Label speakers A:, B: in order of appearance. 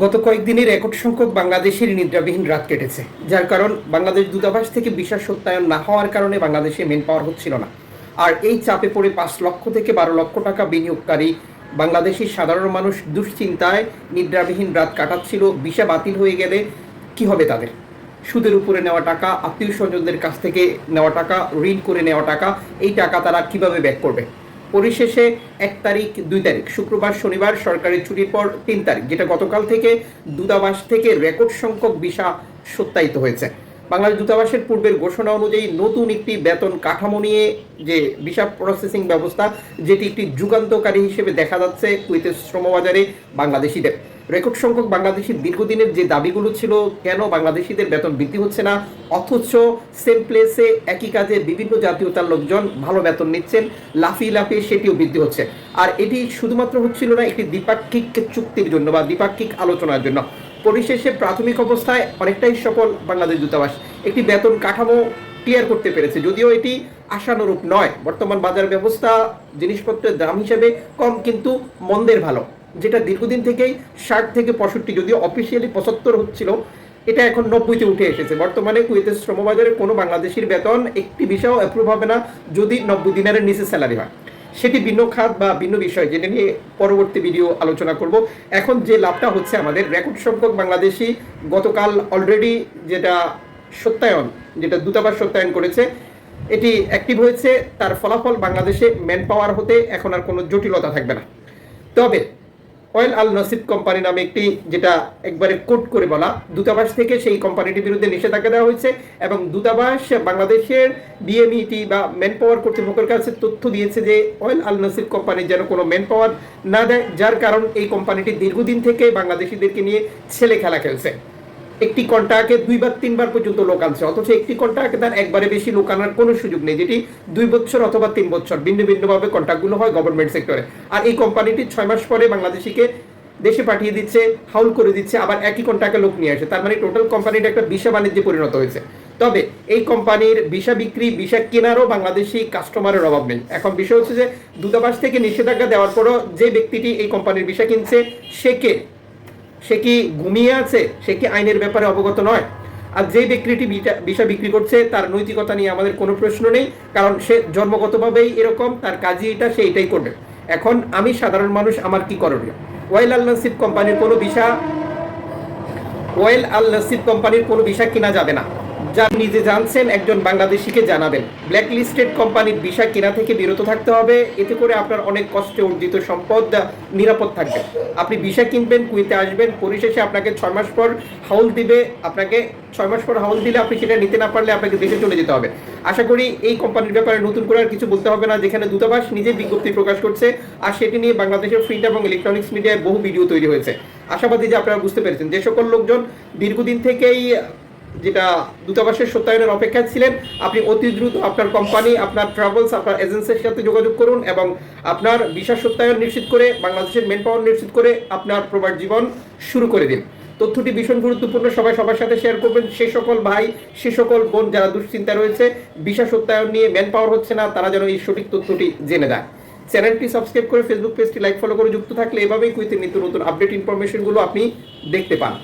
A: গত কয়েকদিনের রেকর্ড সংখ্যক বাংলাদেশের নিদ্রাবিহীন রাত কেটেছে, যার কারণ বাংলাদেশ দূতাবাস থেকে বিশাল সত্যায়ন না হওয়ার কারণে বাংলাদেশে মেন পাওয়ার হচ্ছিল না। আর এই চাপে পড়ে পাঁচ লক্ষ থেকে বারো লক্ষ টাকা বিনিয়োগকারী বাংলাদেশের সাধারণ মানুষ দুশ্চিন্তায় নিদ্রাবিহীন রাত কাটাচ্ছিল, ভিসা বাতিল হয়ে গেলে কি হবে তাদের? সুদের উপরে নেওয়া টাকা, আত্মীয় স্বজনদের কাছ থেকে নেওয়া টাকা, ঋণ করে নেওয়া টাকা, এই টাকা তারা কীভাবে ব্যাক করবে? পরিশেষে এক তারিখ, দুই তারিখ, শুক্রবার, শনিবার, সরকারি ছুটির পর তিন তারিখ, যেটা গতকাল থেকে দূতাবাস থেকে রেকর্ড সংখ্যক ভিসা সত্যায়িত হয়েছে। বাংলাদেশ দূতাবাসের পূর্বের ঘোষণা অনুযায়ী নতুন একটি বেতন কাঠামো নিয়ে যে ভিসা প্রসেসিং ব্যবস্থা, যেটি একটি যুগান্তকারী হিসেবে দেখা যাচ্ছে কুয়েতের শ্রমবাজারে বাংলাদেশিদের। রেকর্ড সংখ্যক বাংলাদেশি দীর্ঘদিনের যে দাবিগুলো ছিল, কেন বাংলাদেশিদের বেতন বৃদ্ধি হচ্ছে না? অথচ সেম প্লেসে একই কাজে বিভিন্ন জাতীয়তার লোকজন ভালো বেতন নিচ্ছেন, লাফিয়ে লাফিয়ে সেটিও বৃদ্ধি হচ্ছে। আর এটি শুধুমাত্র হচ্ছিল না, একটি দ্বিপাক্ষিক চুক্তির জন্য বা দ্বিপাক্ষিক আলোচনার জন্য। পরিশেষে প্রাথমিক অবস্থায় অনেকটাই সফল বাংলাদেশ দূতাবাস। একটি বেতন কাঠামো ক্লিয়ার করতে পেরেছে, যদিও এটি আশানুরূপ নয়। বর্তমান বাজার ব্যবস্থা, জিনিসপত্রের দাম হিসেবে কম, কিন্তু মন্দের ভালো। যেটা দীর্ঘদিন থেকেই ষাট থেকে পঁয়ষট্টি, যদিও অফিসিয়ালি পঁচাত্তর হচ্ছিল, এটা এখন নব্বইতে উঠে এসেছে। বর্তমানে কুয়েতের শ্রমবাজারে কোনো বাংলাদেশির বেতন, একটি বিষয়ও অ্যাপ্রুভ হবে না যদি নব্বই দিনের নিচে স্যালারি হয়। সেটি ভিন্ন খাত বা ভিন্ন বিষয়, যেটা নিয়ে পরবর্তী ভিডিও আলোচনা করব। এখন যে লাভটা হচ্ছে আমাদের রেকর্ড সংখ্যক বাংলাদেশি গতকাল অলরেডি যেটা সত্যায়ন, যেটা দূতাবাস সত্যায়ন করেছে, এটি অ্যাক্টিভ হয়েছে। তার ফলাফল বাংলাদেশে ম্যান পাওয়ার হতে এখন আর কোনো জটিলতা থাকবে না। তবে অয়েল আল নসিব কোম্পানি নামে একটি, যেটা একবারে কোট করে বলা, দূতাবাস থেকে সেই কোম্পানিটির বিরুদ্ধে নিষেধাজ্ঞা দেওয়া হয়েছে এবং দূতাবাস বাংলাদেশের বিএমইটি বা ম্যান পাওয়ার কর্তৃপক্ষের কাছে তথ্য দিয়েছে যে অয়েল আল নসিব কোম্পানি যেন কোনো ম্যান পাওয়ার না দেয়, যার কারণ এই কোম্পানিটি দীর্ঘদিন থেকে বাংলাদেশিদেরকে নিয়ে ছেলে খেলা খেলছে। একটি কন্ট্রাক্টে দুইবার, তিনবার পর্যন্ত লোক আনছে। অথচ একটি কন্ট্রাক্টে তার একবারে বেশি লোক আনার কোনো সুযোগ নেই, যেটি দুই বছর অথবা তিন বছর ভিন্ন ভিন্নভাবে কন্ট্রাক্টগুলো হয় গভর্নমেন্ট সেক্টরে আর এই কোম্পানিটি ছয় মাস পরে বাংলাদেশিকে দেশে পাঠিয়ে দিচ্ছে, হাউল করে দিচ্ছে, আবার একই কন্ট্রাক্টে লোক নিয়ে আসে। তার মানে টোটাল কোম্পানিটা একটা বিশা বাণিজ্যে পরিণত হয়েছে। তবে এই কোম্পানির ভিসা বিক্রি, ভিসা কেনারও বাংলাদেশি কাস্টমারের অভাব নেই। এখন বিষয় হচ্ছে যে, দূতাবাস থেকে নিষেধাজ্ঞা দেওয়ার পরও যে ব্যক্তিটি এই কোম্পানির ভিসা কিনছে, সে কে? সে কি ঘুমিয়ে আছে? সে কি আইনের ব্যাপারে অবগত নয়? আর যে ব্যক্তিটি বিষয় বিষা বিক্রি করছে, তার নৈতিকতা নিয়ে আমাদের কোনো প্রশ্ন নেই, কারণ সে জন্মগতভাবেই এরকম, তার কাজই এটা, সে এটাই করবে। এখন আমি সাধারণ মানুষ, আমার কি করণীয়? ওয়েল আল নাসিব কোম্পানির কোনো ভিসা, ওয়েল আল নাসিব কোম্পানির কোনো ভিসা কেনা যাবে না। যা নিজে জানছেন একজন বাংলাদেশিকে জানাবেন। ব্ল্যাক লিস্টেড কোম্পানির ভিসা কেনা থেকে বিরত থাকতে হবে। এতে করে আপনার অনেক কষ্টে অর্জিত সম্পদ নিরাপদ থাকবে। আপনি ভিসা কিনবেন কুইতে আসবেন, পরিশেষে আপনাকে ছয় মাস পর হাউল দিবে। আপনাকে ছয় মাস পর হাউল দিলে আপনি সেটা নিতে না পারলে আপনাকে দেশে চলে যেতে হবে। আশা করি এই কোম্পানির ব্যাপারে নতুন করে আর কিছু বলতে হবে না, যেখানে দূতাবাস নিজে বিজ্ঞপ্তি প্রকাশ করছে। আর সেটি নিয়ে বাংলাদেশের প্রিন্ট এবং ইলেকট্রনিক্স মিডিয়ায় বহু ভিডিও তৈরি হয়েছে। আশাবাদী যে আপনারা বুঝতে পেরেছেন। যে সকল লোকজন দীর্ঘদিন থেকেই যেটা দূতাবাসের সত্যায়নের অপেক্ষায় ছিলেন, আপনি অতি দ্রুত আপনার কোম্পানি আপনার ট্রাভেলস আপনার এজেন্সির সাথে যোগাযোগ করুন এবং আপনার ভিসা সত্যায়ন নিশ্চিত করে, বাংলাদেশের মেন পাওয়ার নিশ্চিত করে আপনার প্রবাস জীবন শুরু করে দিন। তথ্যটি ভীষণ গুরুত্বপূর্ণ, সবাই সবার সাথে শেয়ার করবেন। সে সকল ভাই, সে সকল বোন যারা দুশ্চিন্তা রয়েছে ভিসা সত্যায়ন নিয়ে ম্যান পাওয়ার হচ্ছে না, তারা যেন এই সঠিক তথ্যটি জেনে দেয় চ্যানেলটি সাবস্ক্রাইব করে ফেসবুক পেজটি লাইক ফলো করে যুক্ত থাকলে এভাবেই কুইতে নিত্য নতুন আপডেট ইনফরমেশনগুলো আপনি দেখতে পান।